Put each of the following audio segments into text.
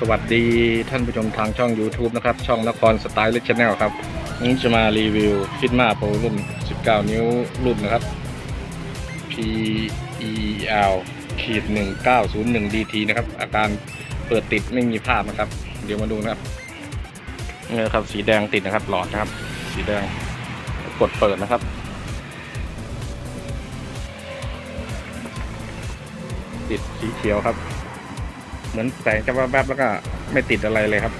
สวัสดีท่านผู้ชมทางช่อง YouTube นะครับ ช่องนครสไตล์เลชแนลครับวันนี้จะมารีวิวฟิตมาโปรรุ่น 19 นิ้วรุ่นนะครับ PEL ขีด1901 DT นะครับ อาการเปิดติดไม่มีภาพนะครับ เดี๋ยวมาดูนะครับนี่นะครับสีแดงติดนะครับ หลอดนะครับ สีแดงกดเปิดนะครับติดสีเขียวครับ เหมือนแสงจะแวบๆแล้วก็ไม่ติดอะไรเลยครับ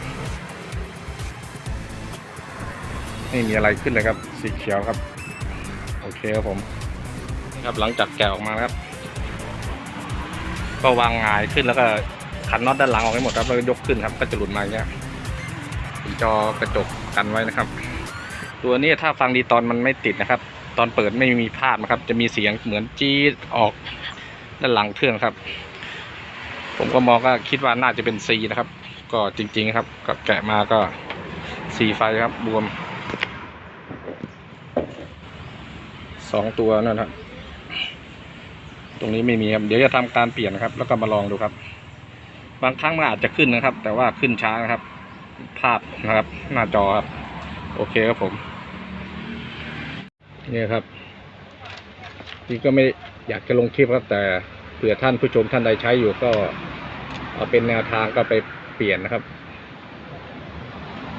ไม่มีอะไรขึ้นเลยครับ สีเขียวครับ โอเคครับผมครับหลังจากแกะออกมาครับ ก็วางหงายขึ้นแล้วก็ขันน็อตด้านหลังออกให้หมดครับแล้วยกขึ้นครับ ก็จะหลุดมาอย่างเงี้ยเป็นจอกระจกกันไว้นะครับ ตัวนี้ถ้าฟังดีตอนมันไม่ติดนะครับ ตอนเปิดไม่มีภาพนะครับ จะมีเสียงเหมือนจี๊ดออกด้านหลังเครื่องครับ ผมก็มองก็คิดว่าน่าจะเป็น C นะครับ ก็จริง ๆ ครับ ก็แกะมาก็ C ไฟครับบวมสองตัวนั่นครับ ตรงนี้ไม่มีครับ เดี๋ยวจะทำการเปลี่ยนครับ แล้วก็มาลองดูครับ บางครั้งมันอาจจะขึ้นนะครับ แต่ว่าขึ้นช้านะครับ ภาพนะครับ หน้าจอครับ โอเคครับผมนี่ครับนี่ก็ไม่อยากจะลงคลิปครับแต่ เผื่อท่านผู้ชมท่านใดใช้อยู่ก็เอาเป็นแนวทางก็ไปเปลี่ยนนะครับ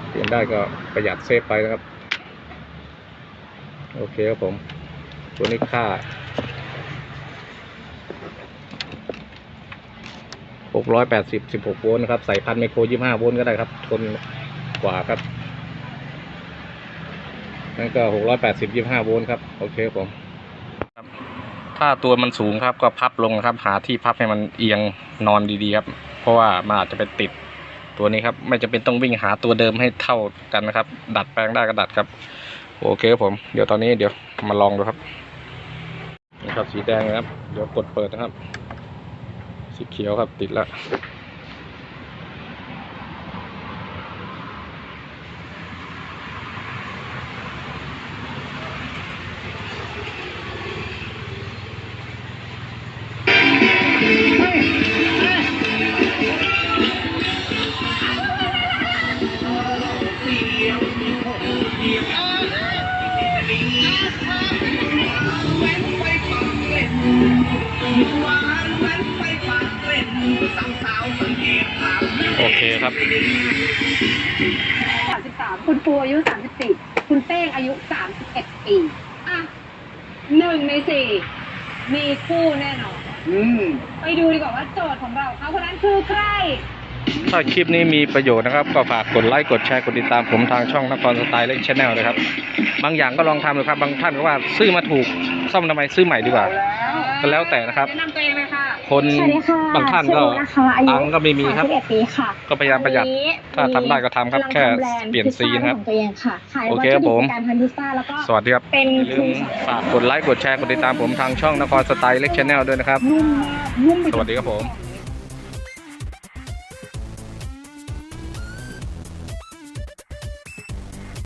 เปลี่ยนได้ก็ประหยัดเซฟไปนะครับ โอเคครับผม ตัวนี้ค่า680 16โวลต์นะครับ ใส่พันไมโคร25โวลต์ก็ได้ครับ ทนกว่าครับนั่นก็680 25โวลต์ครับ โอเคครับผม ถ้าตัวมันสูงครับก็พับลงนะครับ หาที่พับให้มันเอียงนอนดีๆครับ เพราะว่ามันอาจจะไปติดตัวนี้ครับไม่จำเป็นต้องวิ่งหาตัวเดิมให้เท่ากันนะครับ ดัดแปลงได้ก็ดัดครับ โอเคครับผมเดี๋ยวตอนนี้เดี๋ยวมาลองดูครับนี่ครับสีแดงนะครับ เดี๋ยวกดเปิดนะครับ สีเขียวครับติดแล้ว โอเคครับสามสิบสามคุณปูอายุสามสิบสี่คุณเป้งอายุสามสิบเอ็ดปี อะหนึ่งในสี่มีคู่แน่นอน อืมไปดูดีกว่าว่าโจทย์ของเราเขาคนนั้นคือใคร ถ้าคลิปนี้มีประโยชน์นะครับ ก็ฝากกดไลค์กดแชร์กดติดตามผมทางช่องนครสไตล์เล็กชแนลนะครับ บางอย่างก็ลองทำดูครับ บางท่านก็ว่าซื้อมาถูกซ่อมทำไมซื้อใหม่ดีกว่า ก็แล้วแต่นะครับ แนะนำตัวเองเลยค่ะ คนสวัสดีค่ะบางท่านก็ชื่อนะคะอายุตังค์ก็ไม่มีครับ 31ปีค่ะก็พยายามประหยัด วันนี้ถ้าทำได้ก็ทำครับกำลังแค่ทำแบรนด์เปลี่ยนซีนะครับ พิซซ่าของตัวเองค่ะขายโอวัตเคถุครับดิผมบในการทำพิซซ่าแล้วก็สวัสดีครับเป็นอย่าคลืรูมสอนฝากกดไลค์กดแชร์กดติดตามผมทางช่องนครสไตล์เล็กชแนลด้วยนะครับ นุ่มมากนุ่มไปสวัสดีครับผมจ